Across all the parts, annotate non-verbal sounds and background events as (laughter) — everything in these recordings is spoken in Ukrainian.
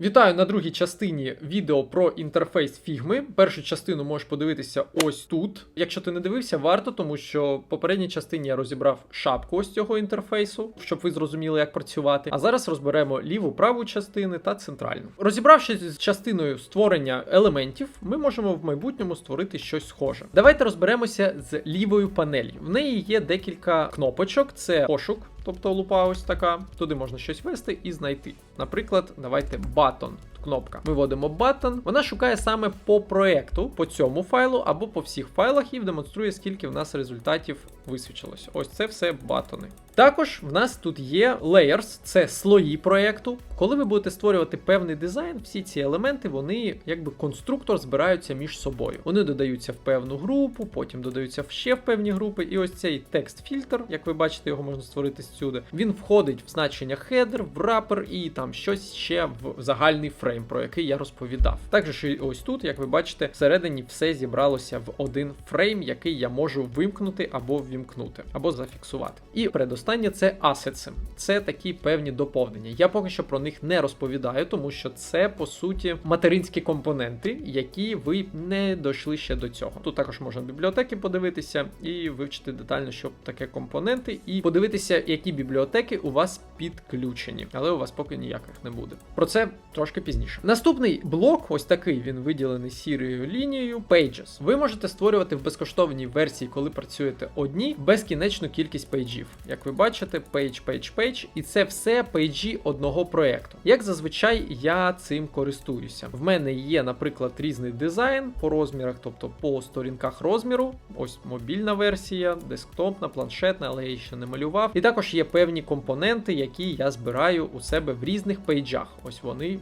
Вітаю на другій частині відео про інтерфейс фігми. Першу частину можеш подивитися ось тут. Якщо ти не дивився, варто, тому що в попередній частині я розібрав шапку ось цього інтерфейсу, щоб ви зрозуміли, як працювати. А зараз розберемо ліву праву частини та центральну. Розібравшись з частиною створення елементів, ми можемо в майбутньому створити щось схоже. Давайте розберемося з лівою панелью. В неї є декілька кнопочок: це пошук. Тобто лупа ось така, туди можна щось ввести і знайти. Наприклад, давайте button. Кнопка. Ми вводимо button. Вона шукає саме по проекту, по цьому файлу або по всіх файлах і демонструє, скільки в нас результатів висвічилося. Ось це все батони. Також в нас тут є layers, це слої проекту. Коли ви будете створювати певний дизайн, всі ці елементи, вони якби конструктор збираються між собою. Вони додаються в певну групу, потім додаються ще в певні групи. І ось цей текст-фільтр, як ви бачите, його можна створити зсюди. Він входить в значення header, в wrapper і там щось ще в загальний фрейм, про який я розповідав. Також і ось тут, як ви бачите, всередині все зібралося в один фрейм, який я можу вимкнути або ввімкнути, або зафіксувати. І передостаннє це асетси. Це такі певні доповнення. Я поки що про них не розповідаю, тому що це по суті материнські компоненти, які ви не дійшли ще до цього. Тут також можна бібліотеки подивитися і вивчити детально, що таке компоненти, і подивитися, які бібліотеки у вас підключені, але у вас поки ніяких не буде. Про це трошки пізніше. Наступний блок, ось такий він виділений сірою лінією. Pages. Ви можете створювати в безкоштовній версії, коли працюєте одні, безкінечну кількість пейджів. Як ви бачите, page, page, page, і це все пейджі одного проекту. Як зазвичай я цим користуюся. В мене є, наприклад, різний дизайн по розмірах, тобто по сторінках розміру. Ось мобільна версія, десктопна, планшетна, але я її ще не малював. І також є певні компоненти, які я збираю у себе в різних пейджах. Ось вони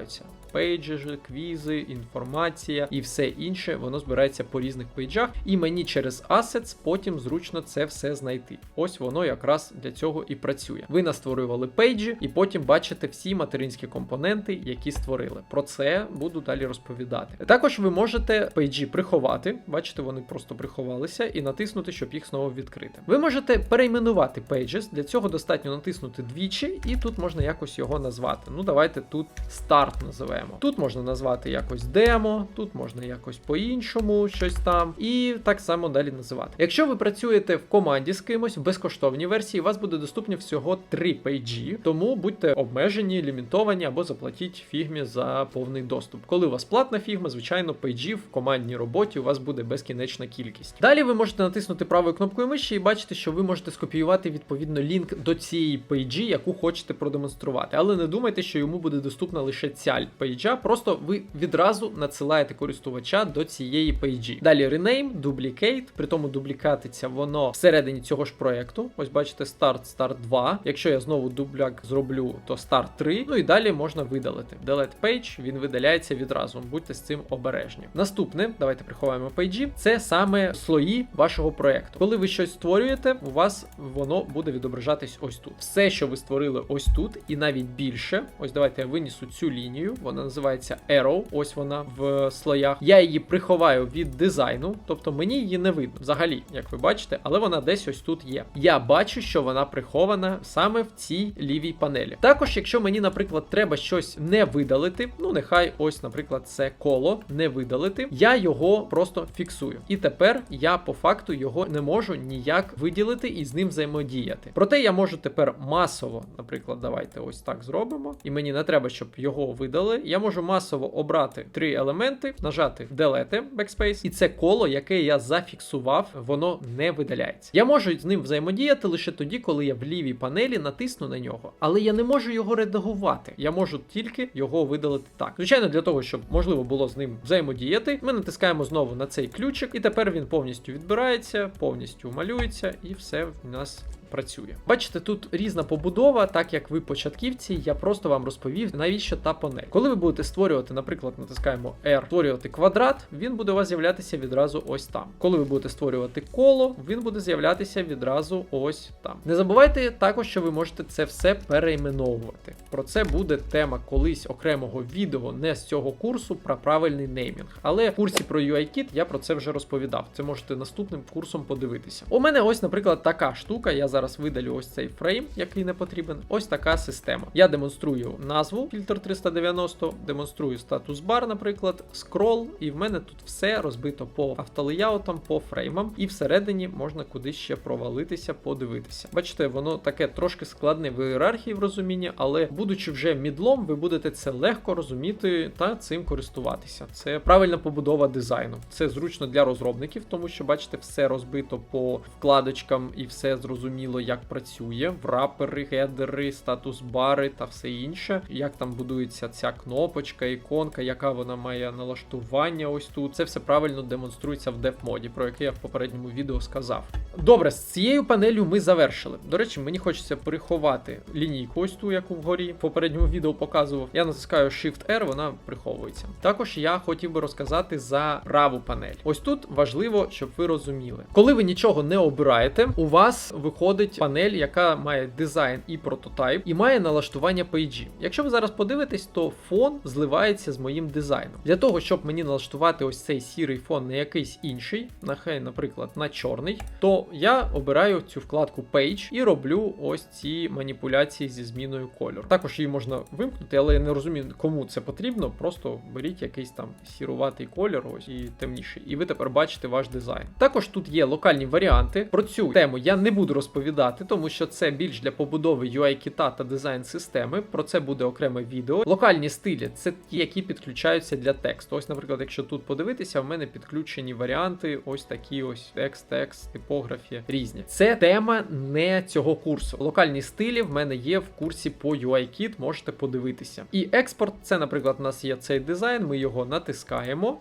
відкриваються. Пейджі, квізи, інформація і все інше, воно збирається по різних пейджах, і мені через Assets потім зручно це все знайти. Ось воно якраз для цього і працює. Ви настворювали пейджі, і потім бачите всі материнські компоненти, які створили. Про це буду далі розповідати. Також ви можете пейджі приховати, бачите, вони просто приховалися, і натиснути, щоб їх знову відкрити. Ви можете перейменувати Pages, для цього достатньо натиснути двічі, і тут можна якось його назвати. Ну, давайте тут старт називаємо. Тут можна назвати якось демо, тут можна якось по-іншому щось там, і так само далі називати. Якщо ви працюєте в команді з кимось в безкоштовній версії, у вас буде доступні всього три пейджі, тому будьте обмежені, лімітовані або заплатіть фігмі за повний доступ. Коли у вас платна фігма, звичайно, пейджів в командній роботі у вас буде безкінечна кількість. Далі ви можете натиснути правою кнопкою миші і бачите, що ви можете скопіювати відповідно лінк до цієї пейджі, яку хочете продемонструвати. Але не думайте, що йому буде доступна лише ця пейджа, просто ви відразу надсилаєте користувача до цієї пейджі. Далі rename, duplicate, при тому дублікатиться воно всередині цього ж проекту. Ось бачите, start, start 2. Якщо я знову дубляк зроблю, то start 3. Ну і далі можна видалити. Delete page, він видаляється відразу. Будьте з цим обережні. Наступне, давайте приховаємо пейджі. Це саме слої вашого проекту. Коли ви щось створюєте, у вас воно буде відображатись ось тут. Все, що ви створили ось тут, і навіть більше. Ось давайте я винесу цю лінію. Вона називається Arrow. Ось вона в слоях. Я її приховаю від дизайну, тобто мені її не видно взагалі, як ви бачите, але вона десь ось тут є. Я бачу, що вона прихована саме в цій лівій панелі. Також, якщо мені, наприклад, треба щось не видалити, ну нехай ось, наприклад, це коло не видалити, я його просто фіксую. І тепер я по факту його не можу ніяк виділити і з ним взаємодіяти. Проте я можу тепер масово, наприклад, давайте ось так зробимо. І мені не треба, щоб його видали. Я можу масово обрати три елементи, нажати Delete Backspace, і це коло, яке я зафіксував, воно не видаляється. Я можу з ним взаємодіяти лише тоді, коли я в лівій панелі натисну на нього, але я не можу його редагувати. Я можу тільки його видалити так. Звичайно, для того, щоб можливо було з ним взаємодіяти, ми натискаємо знову на цей ключик, і тепер він повністю відбирається, повністю малюється, і все в нас працює. Бачите, тут різна побудова, так як ви початківці, я просто вам розповів, навіщо та панель. Коли ви будете створювати, наприклад, натискаємо R, створювати квадрат, він буде у вас з'являтися відразу ось там. Коли ви будете створювати коло, він буде з'являтися відразу ось там. Не забувайте також, що ви можете це все перейменовувати. Про це буде тема колись окремого відео, не з цього курсу про правильний неймінг. Але в курсі про UIKit я про це вже розповідав. Це можете наступним курсом подивитися. У мене ось, наприклад, така штука. Я зараз зараз видалю ось цей фрейм, який не потрібен. Ось така система. Я демонструю назву фільтр 390, демонструю статус бар, наприклад, скрол, і в мене тут все розбито по автолеяутам, по фреймам, і всередині можна кудись ще провалитися, подивитися. Бачите, воно таке трошки складне в ієрархії в розумінні, але будучи вже мідлом, ви будете це легко розуміти та цим користуватися. Це правильна побудова дизайну. Це зручно для розробників, тому що бачите, все розбито по вкладочкам і все зрозуміло, як працює. Врапери, хедери, статус бари та все інше. Як там будується ця кнопочка, іконка, яка вона має налаштування. Ось тут. Це все правильно демонструється в деф-моді, про який я в попередньому відео сказав. Добре, з цією панелью ми завершили. До речі, мені хочеться приховати лінійку, ось ту, яку вгорі в попередньому відео показував. Я натискаю Shift-R, вона приховується. Також я хотів би розказати за праву панель. Ось тут важливо, щоб ви розуміли. Коли ви нічого не обираєте, у вас виходить панель, яка має дизайн і прототайп, і має налаштування пейджі. Якщо ви зараз подивитесь, то фон зливається з моїм дизайном. Для того, щоб мені налаштувати ось цей сірий фон на якийсь інший, нехай, наприклад, на чорний, то я обираю цю вкладку Page і роблю ось ці маніпуляції зі зміною кольору. Також її можна вимкнути, але я не розумію, кому це потрібно. Просто беріть якийсь там сіруватий кольор, ось і темніший. І ви тепер бачите ваш дизайн. Також тут є локальні варіанти. Про цю тему я не буду розповідати, тому що це більш для побудови UI кіта та дизайн системи. Про це буде окреме відео. Локальні стилі це ті, які підключаються для тексту. Ось, наприклад, якщо тут подивитися, в мене підключені варіанти, ось такі ось текст, текст, типографія різні. Це тема не цього курсу. Локальні стилі в мене є в курсі по UIKit, можете подивитися. І експорт, це, наприклад, у нас є цей дизайн, ми його натискаємо.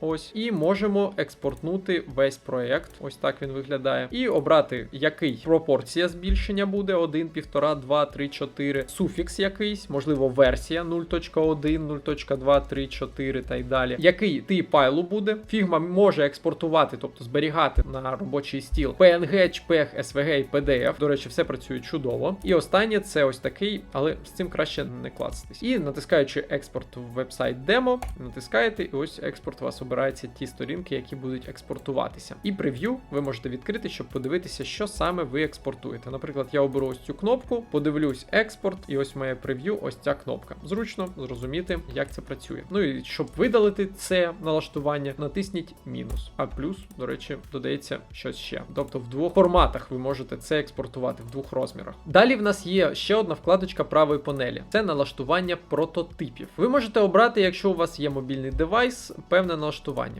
Ось, і можемо експортнути весь проект. Ось так він виглядає. І обрати, який пропорція збільшення буде: 1, 1,5, 2, 3, 4. Суфікс якийсь, можливо, версія 0.1, 0.2, 3, 4 та й далі. Який тип файлу буде. Figma може експортувати, тобто зберігати на робочий стіл PNG, JPEG, SVG і PDF. До речі, все працює чудово. І останнє це ось такий, але з цим краще не клацатись. І натискаючи експорт в вебсайт демо, натискаєте, і ось експорт вас обираються ті сторінки, які будуть експортуватися. І прев'ю ви можете відкрити, щоб подивитися, що саме ви експортуєте. Наприклад, я оберу ось цю кнопку, подивлюсь експорт, і ось моє прев'ю, ось ця кнопка. Зручно зрозуміти, як це працює. Ну і щоб видалити це налаштування, натисніть мінус. А плюс, до речі, додається щось ще. Тобто в двох форматах ви можете це експортувати в двох розмірах. Далі в нас є ще одна вкладочка правої панелі: це налаштування прототипів. Ви можете обрати, якщо у вас є мобільний девайс, певне налаштування.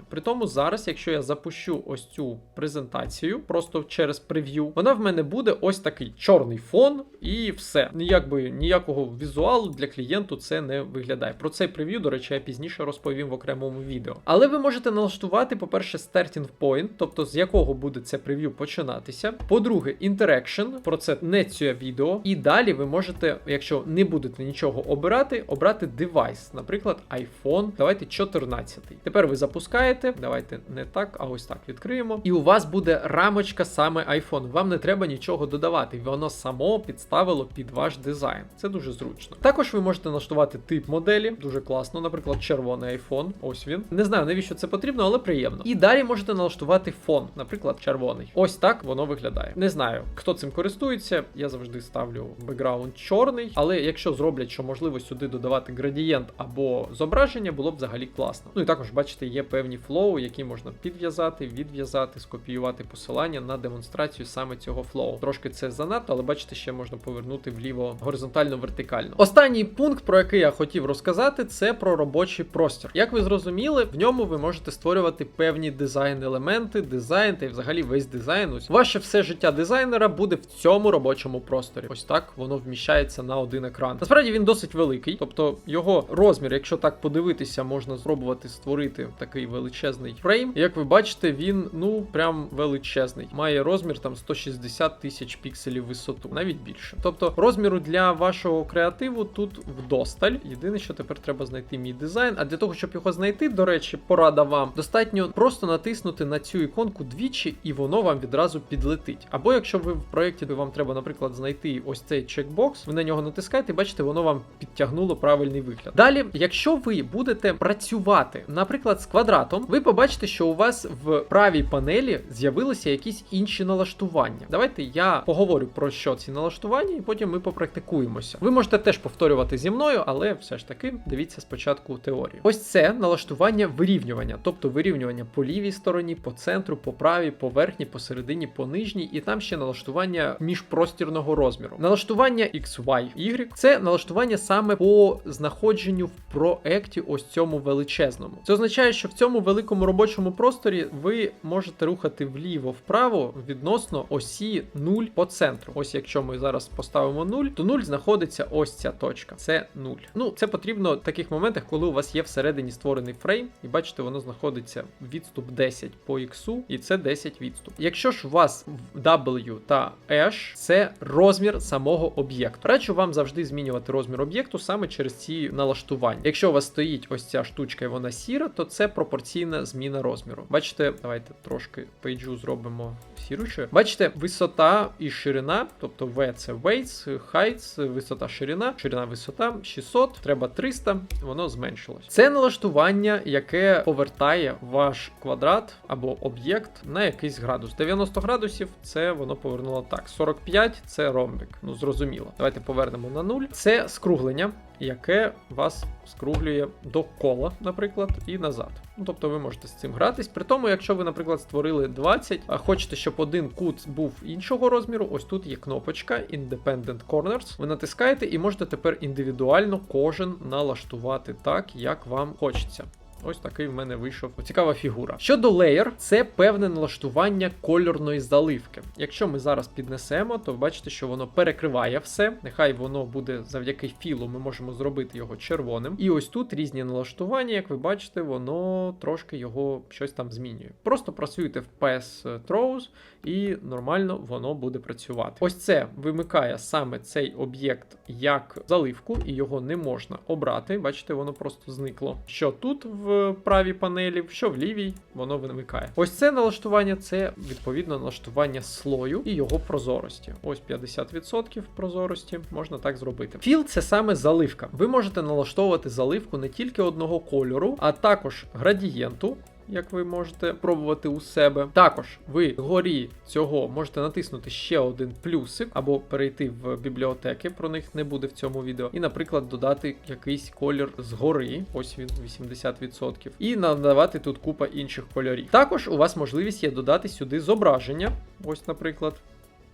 При тому зараз, якщо я запущу ось цю презентацію, просто через прев'ю, вона в мене буде ось такий чорний фон, і все. Ніякби ніякого візуалу для клієнту це не виглядає. Про цей прев'ю, до речі, я пізніше розповім в окремому відео. Але ви можете налаштувати, по-перше, starting point, тобто з якого буде це прев'ю починатися. По-друге, interaction, про це не це відео. І далі ви можете, якщо не будете нічого обирати, обрати девайс, наприклад, iPhone. Давайте 14. Тепер ви запускаєте. Давайте не так, а ось так відкриємо. І у вас буде рамочка саме iPhone. Вам не треба нічого додавати. Воно само підставило під ваш дизайн. Це дуже зручно. Також ви можете налаштувати тип моделі, дуже класно, наприклад, червоний iPhone. Ось він. Не знаю, навіщо це потрібно, але приємно. І далі можете налаштувати фон, наприклад, червоний. Ось так воно виглядає. Не знаю, хто цим користується. Я завжди ставлю бекграунд чорний, але якщо зроблять, що можливо сюди додавати градієнт або зображення, було б взагалі класно. Ну і також, бачите, є певні флоу, які можна підв'язати, відв'язати, скопіювати посилання на демонстрацію саме цього флоу. Трошки це занадто, але бачите, ще можна повернути вліво горизонтально вертикально. Останній пункт, про який я хотів розказати, це про робочий простір. Як ви зрозуміли, в ньому ви можете створювати певні дизайн-елементи, дизайн та й взагалі весь дизайн. Ось ваше все життя дизайнера буде в цьому робочому просторі. Ось так воно вміщається на один екран. Насправді він досить великий, тобто його розмір, якщо так подивитися, можна спробувати створити такий величезний фрейм. Як ви бачите, він ну прям величезний. Має розмір там 160 тисяч пікселів висоту, навіть більше. Тобто розміру для вашого креативу тут вдосталь. Єдине, що тепер треба знайти мій дизайн. А для того, щоб його знайти, до речі, порада вам достатньо просто натиснути на цю іконку двічі, і воно вам відразу підлетить. Або якщо ви в проєкті де вам треба, наприклад, знайти ось цей чекбокс, ви на нього натискаєте, і бачите, воно вам підтягнуло правильний вигляд. Далі, якщо ви будете працювати, наприклад, з квадратом, ви побачите, що у вас в правій панелі з'явилися якісь інші налаштування. Давайте я поговорю про що ці налаштування, і потім ми попрактикуємося. Ви можете теж повторювати зі мною, але все ж таки дивіться спочатку теорію. Ось це налаштування вирівнювання, тобто вирівнювання по лівій стороні, по центру, по правій, по верхній, посередині, по нижній, і там ще налаштування міжпростірного розміру. Налаштування X, Y, Y – це налаштування саме по знаходженню в проекті ось цьому величезному. Це означає, що в цьому великому робочому просторі ви можете рухати вліво-вправо відносно осі 0 по центру. Ось якщо ми зараз поставимо 0, то 0 знаходиться ось ця точка. Це 0. Ну, це потрібно в таких моментах, коли у вас є всередині створений фрейм, і бачите, воно знаходиться відступ 10 по X, і це 10 відступ. Якщо ж у вас W та H, це розмір самого об'єкту. Раджу вам завжди змінювати розмір об'єкту саме через ці налаштування. Якщо у вас стоїть ось ця штучка і вона сіра, то це пропорційна зміна розміру. Бачите, давайте трошки пейджу зробимо сірушою. Бачите, висота і ширина, тобто V це weights, heights, висота, ширина, ширина, висота 600, треба 300, воно зменшилось. Це налаштування, яке повертає ваш квадрат або об'єкт на якийсь градус. 90 градусів це воно повернуло так. 45 це ромбик. Ну зрозуміло. Давайте повернемо на 0. Це скруглення. Яке вас скруглює до кола, наприклад, і назад. Ну, тобто ви можете з цим гратись. При тому, якщо ви, наприклад, створили 20, а хочете, щоб один кут був іншого розміру, ось тут є кнопочка Independent Corners. Ви натискаєте і можете тепер індивідуально кожен налаштувати так, як вам хочеться. Ось такий в мене вийшов цікава фігура. Щодо Layer, це певне налаштування кольорної заливки. Якщо ми зараз піднесемо, то ви бачите, що воно перекриває все. Нехай воно буде завдяки філу, ми можемо зробити його червоним. І ось тут різні налаштування, як ви бачите, воно трошки його щось там змінює. Просто працюєте в PS Throws і нормально воно буде працювати. Ось це вимикає саме цей об'єкт як заливку, і його не можна обрати. Бачите, воно просто зникло. Що тут в правій панелі, що в лівій, воно вимикає. Ось це налаштування це відповідно налаштування слою і його прозорості. Ось 50% прозорості можна так зробити. Філ це саме заливка. Ви можете налаштовувати заливку не тільки одного кольору, а також градієнту. Як ви можете пробувати у себе. Також ви вгорі цього можете натиснути ще один плюсик, або перейти в бібліотеки, про них не буде в цьому відео. І, наприклад, додати якийсь колір згори, ось він 80%, і надавати тут купа інших кольорів. Також у вас можливість є додати сюди зображення, ось, наприклад.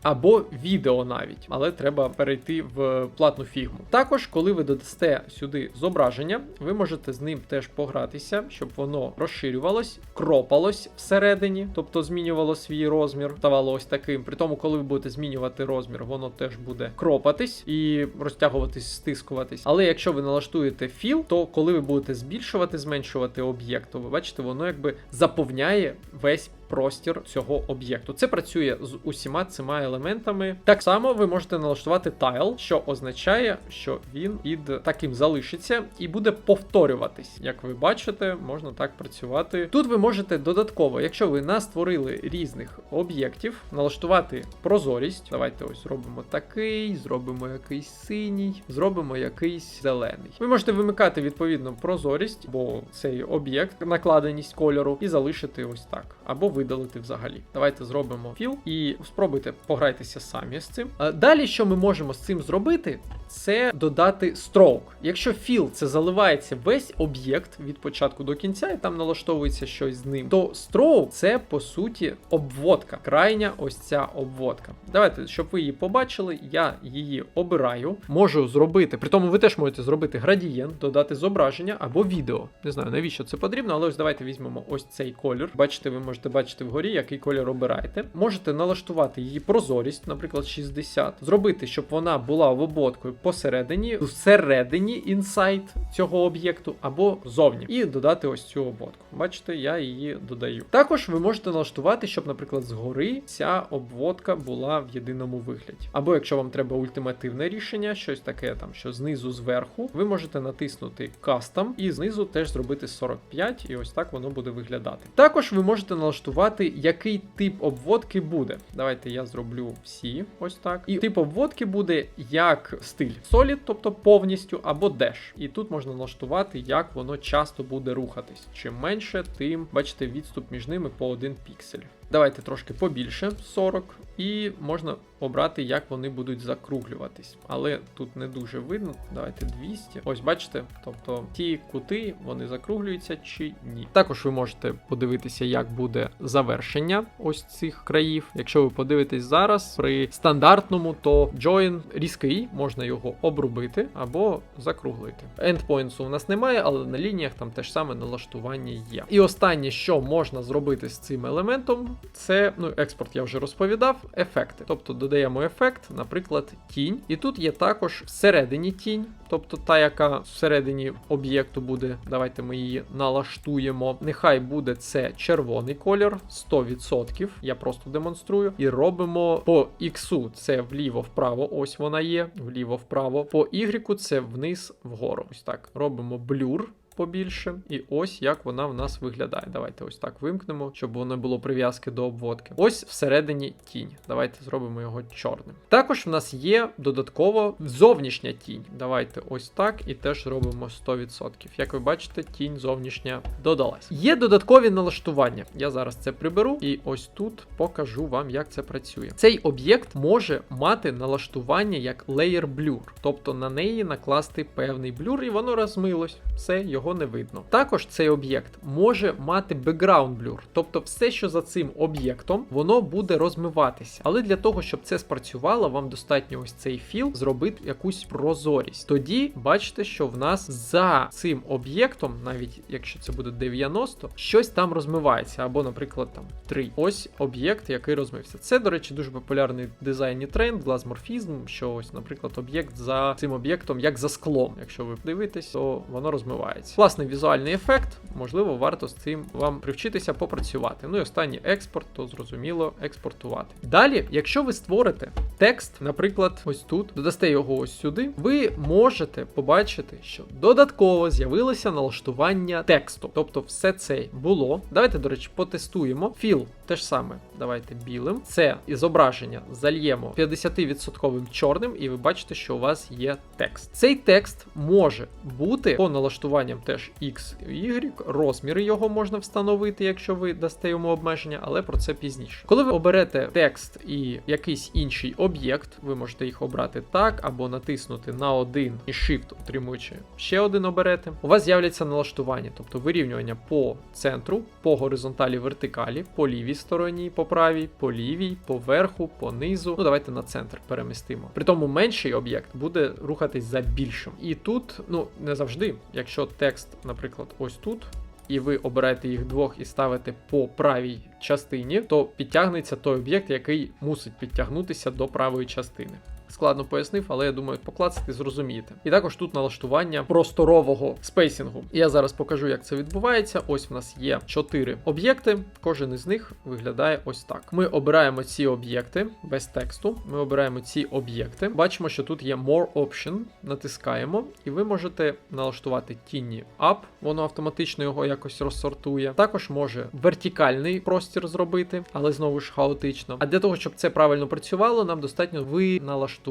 Або відео навіть, але треба перейти в платну фігму. Також, коли ви додасте сюди зображення, ви можете з ним теж погратися, щоб воно розширювалось, кропалось всередині, тобто змінювало свій розмір, ставало ось таким. При тому, коли ви будете змінювати розмір, воно теж буде кропатись і розтягуватись, стискуватись. Але якщо ви налаштуєте філ, то коли ви будете збільшувати, зменшувати об'єкт, то ви бачите, воно якби заповняє весь простір цього об'єкту. Це працює з усіма цими елементами. Так само ви можете налаштувати тайл, що означає, що він під таким залишиться і буде повторюватись. Як ви бачите, можна так працювати. Тут ви можете додатково, якщо ви настворили різних об'єктів, налаштувати прозорість. Давайте ось зробимо такий, зробимо якийсь синій, зробимо якийсь зелений. Ви можете вимикати відповідно прозорість, бо цей об'єкт, накладеність кольору, і залишити ось так. Або видалити взагалі. Давайте зробимо філ і спробуйте пограйтеся самі з цим. Далі, що ми можемо з цим зробити, це додати stroke. Якщо філ це заливається весь об'єкт від початку до кінця, і там налаштовується щось з ним, то stroke це по суті обводка. Крайня ось ця обводка. Давайте, щоб ви її побачили, я її обираю. Можу зробити, при тому ви теж можете зробити градієнт, додати зображення або відео. Не знаю, навіщо це потрібно, але ось давайте візьмемо ось цей колір. Бачите, ви можете бачити вгорі, який колір обираєте. Можете налаштувати її прозорість, наприклад, 60, зробити, щоб вона була обводкою посередині, всередині інсайт цього об'єкту або зовні, і додати ось цю обводку. Бачите, я її додаю. Також ви можете налаштувати, щоб, наприклад, згори ця обводка була в єдиному вигляді. Або якщо вам треба ультимативне рішення, щось таке там, що знизу зверху, ви можете натиснути Custom і знизу теж зробити 45, і ось так воно буде виглядати. Також ви можете налаштувати налаштувати, який тип обводки буде. Давайте я зроблю всі ось так. І тип обводки буде як стиль Solid, тобто повністю, або Dash. І тут можна налаштувати, як воно часто буде рухатись. Чим менше, тим бачите відступ між ними по 1 піксель. Давайте трошки побільше 40, і можна обрати, як вони будуть закруглюватись. Але тут не дуже видно. Давайте 200. Ось бачите, тобто ті кути вони закруглюються чи ні. Також ви можете подивитися, як буде завершення ось цих країв. Якщо ви подивитесь зараз при стандартному, то join різкий, можна його обрубити або закруглити. Endpoints у нас немає, але на лініях там теж саме налаштування є. І останнє, що можна зробити з цим елементом, це ну, експорт я вже розповідав, ефекти. Тобто додаємо ефект, наприклад, тінь. І тут є також всередині тінь, тобто та, яка всередині об'єкту буде. Давайте ми її налаштуємо. Нехай буде це червоний колір, 100%. Я просто демонструю. І робимо по X, це вліво-вправо, ось вона є, вліво-вправо. По Y це вниз вгору. Ось так. Робимо блюр побільше. І ось як вона в нас виглядає. Давайте ось так вимкнемо, щоб воно було прив'язки до обводки. Ось всередині тінь. Давайте зробимо його чорним. Також в нас є додатково зовнішня тінь. Давайте ось так і теж робимо 100%. Як ви бачите, тінь зовнішня додалась. Є додаткові налаштування. Я зараз це приберу і ось тут покажу вам, як це працює. Цей об'єкт може мати налаштування як layer blur, тобто на неї накласти певний блюр, і воно розмилось. Все, його не видно. Також цей об'єкт може мати background blur, тобто все, що за цим об'єктом, воно буде розмиватися. Але для того, щоб це спрацювало, вам достатньо ось цей філ зробити якусь прозорість. Тоді бачите, що в нас за цим об'єктом, навіть якщо це буде 90, щось там розмивається, або, наприклад, там 3. Ось об'єкт, який розмився. Це, до речі, дуже популярний в дизайні тренд, глазморфізм, що ось, наприклад, об'єкт за цим об'єктом, як за склом. Якщо ви дивитесь, то воно розмивається. Класний візуальний ефект, можливо, варто з цим вам привчитися попрацювати. Ну і останній експорт, то зрозуміло експортувати. Далі, якщо ви створите текст, наприклад, ось тут, додасте його ось сюди, ви можете побачити, що додатково з'явилося налаштування тексту. Тобто, все це було. Давайте, до речі, потестуємо. Філ те ж саме. Давайте білим. Це зображення зальємо 50% чорним, і ви бачите, що у вас є текст. Цей текст може бути по налаштуванням теж X і Y, розміри його можна встановити, якщо ви дасте йому обмеження, але про це пізніше. Коли ви оберете текст і якийсь інший об'єкт, ви можете їх обрати так, або натиснути на один і Shift, утримуючи ще один оберете. У вас з'являться налаштування, тобто вирівнювання по центру, по горизонталі вертикалі, по лівій стороні, по правій, по лівій, по верху, по низу. Ну, давайте на центр перемістимо. При тому менший об'єкт буде рухатись за більшим. І тут, ну не завжди, якщо текст, наприклад, ось тут. І ви обираєте їх двох і ставите по правій частині, то підтягнеться той об'єкт, який мусить підтягнутися до правої частини. Складно пояснив, але я думаю, поклацати зрозумієте. І також тут налаштування просторового спейсингу. Я зараз покажу, як це відбувається. Ось в нас є чотири об'єкти. Кожен із них виглядає ось так. Ми обираємо ці об'єкти без тексту. Ми обираємо ці об'єкти. Бачимо, що тут є More Option. Натискаємо, і ви можете налаштувати тіні Up, воно автоматично його якось розсортує. Також може вертикальний простір зробити, але знову ж хаотично. А для того, щоб це правильно працювало, нам достатньо ви налаштувати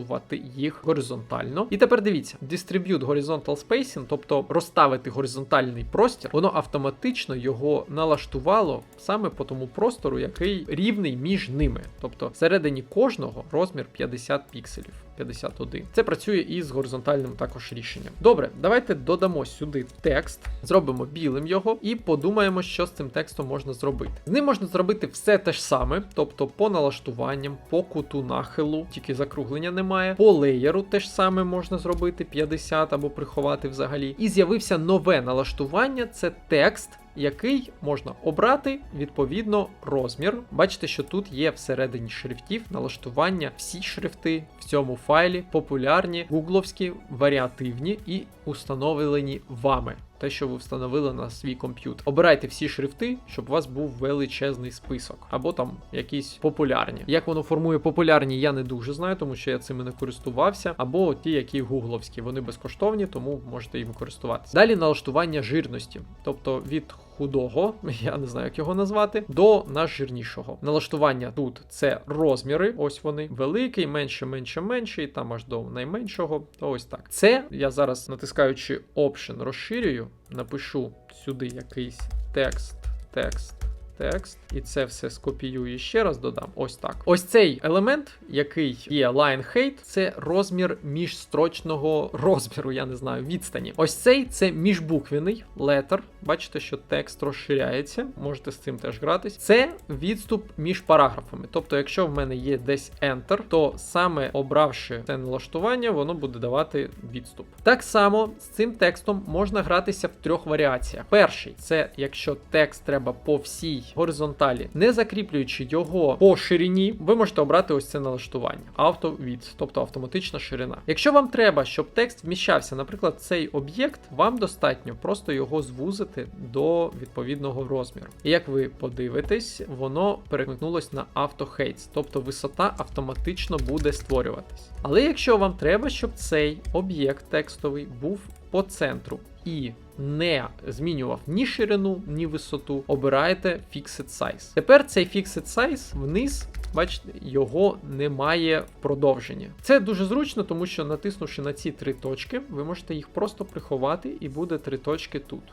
їх горизонтально. І тепер дивіться: Distribute Horizontal Spacing, тобто розставити горизонтальний простір, воно автоматично його налаштувало саме по тому простору, який рівний між ними. Тобто всередині кожного розмір 50 пікселів. 51. Це працює і з горизонтальним також рішенням. Добре, давайте додамо сюди текст, зробимо білим його і подумаємо, що з цим текстом можна зробити. З ним можна зробити все те ж саме, тобто по налаштуванням, по куту нахилу, тільки закруглення немає, по леєру теж саме можна зробити 50 або приховати взагалі. І з'явився нове налаштування це текст який можна обрати відповідно розмір. Бачите, що тут є всередині шрифтів налаштування всі шрифти в цьому файлі популярні, гугловські, варіативні і установлені вами. Те, що ви встановили на свій комп'ютер. Обирайте всі шрифти, щоб у вас був величезний список, або там якісь популярні. Як воно формує популярні, я не дуже знаю, тому що я цими не користувався. Або ті, які гугловські, вони безкоштовні, тому можете їм користуватися. Далі налаштування жирності, тобто від худого, (laughs) я не знаю, як його назвати, до найжирнішого. Налаштування тут це розміри. Ось вони великий, менше, менше, менше, і там аж до найменшого. То ось так. Це я зараз натискаючи Option, розширюю, напишу сюди якийсь текст, текст. Текст, і це все скопіюю ще раз додам. Ось так. Ось цей елемент, який є line height, це розмір міжстрочного розміру, я не знаю, відстані. Ось цей це міжбуквений letter. Бачите, що текст розширяється, можете з цим теж гратись. Це відступ між параграфами. Тобто, якщо в мене є десь Enter, то саме обравши це налаштування, воно буде давати відступ. Так само з цим текстом можна гратися в трьох варіаціях. Перший це якщо текст треба по всій горизонталі, не закріплюючи його по ширині, ви можете обрати ось це налаштування. Width, тобто автоматична ширина. Якщо вам треба, щоб текст вміщався, наприклад, цей об'єкт, вам достатньо просто його звузити до відповідного розміру. І як ви подивитесь, воно перемкнулось на Heights, тобто висота автоматично буде створюватись. Але якщо вам треба, щоб цей об'єкт текстовий був по центру і не змінював ні ширину, ні висоту, обираєте Fixed Size. Тепер цей Fixed Size вниз. Бачите, його немає в продовженні. Це дуже зручно, тому що натиснувши на ці три точки, ви можете їх просто приховати, і буде три точки тут.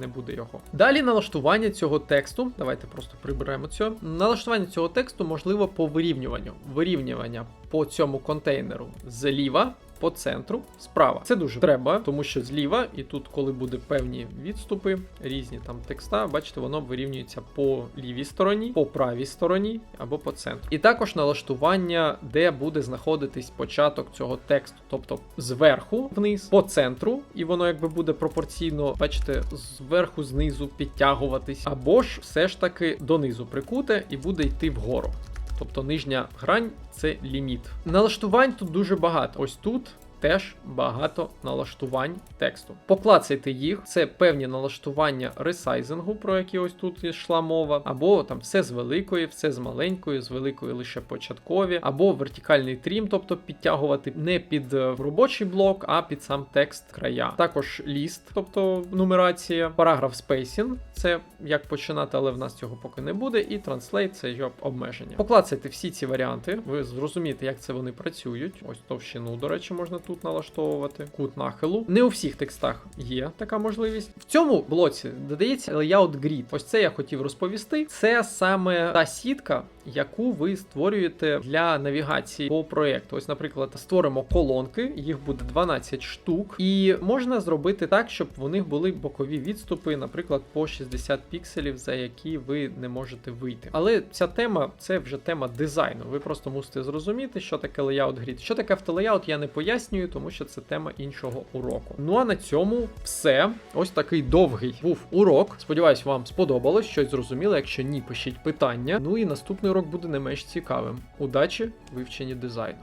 Не буде його. Далі налаштування цього тексту. Давайте просто приберемо цього. Налаштування цього тексту можливо по вирівнюванню. Вирівнювання по цьому контейнеру зліва. По центру справа. Це дуже треба, тому що зліва, і тут, коли буде певні відступи, різні там текста, бачите, воно вирівнюється по лівій стороні, по правій стороні або по центру. І також налаштування, де буде знаходитись початок цього тексту, тобто зверху вниз, по центру, і воно якби буде пропорційно, бачите, зверху знизу підтягуватись, або ж все ж таки донизу прикуте і буде йти вгору. Тобто нижня грань це ліміт. Налаштувань тут дуже багато. Ось тут. Теж багато налаштувань тексту. Поклацайте їх, це певні налаштування ресайзингу, про які ось тут йшла мова, або там все з великої, все з маленької, з великої лише початкові, або вертикальний трім, тобто підтягувати не під е, робочий блок, а під сам текст края. Також ліст, тобто нумерація, параграф спейсінг, це як починати, але в нас цього поки не буде. І транслейт це його обмеження. Поклацайте всі ці варіанти, ви зрозумієте, як це вони працюють. Ось товщину, до речі, можна тут налаштовувати. Кут нахилу. Не у всіх текстах є така можливість. В цьому блоці додається layout grid. Ось це я хотів розповісти. Це саме та сітка. Яку ви створюєте для навігації по проєкту. Ось, наприклад, створимо колонки, їх буде 12 штук, і можна зробити так, щоб в них були бокові відступи, наприклад, по 60 пікселів, за які ви не можете вийти. Але ця тема це вже тема дизайну. Ви просто мусите зрозуміти, що таке layout grid. Що таке автолеяут, я не пояснюю, тому що це тема іншого уроку. Ну а на цьому все. Ось такий довгий був урок. Сподіваюсь, вам сподобалось, щось зрозуміло. Якщо ні, пишіть питання. Ну і наступний урок буде не менш цікавим. Удачі вивченні дизайну.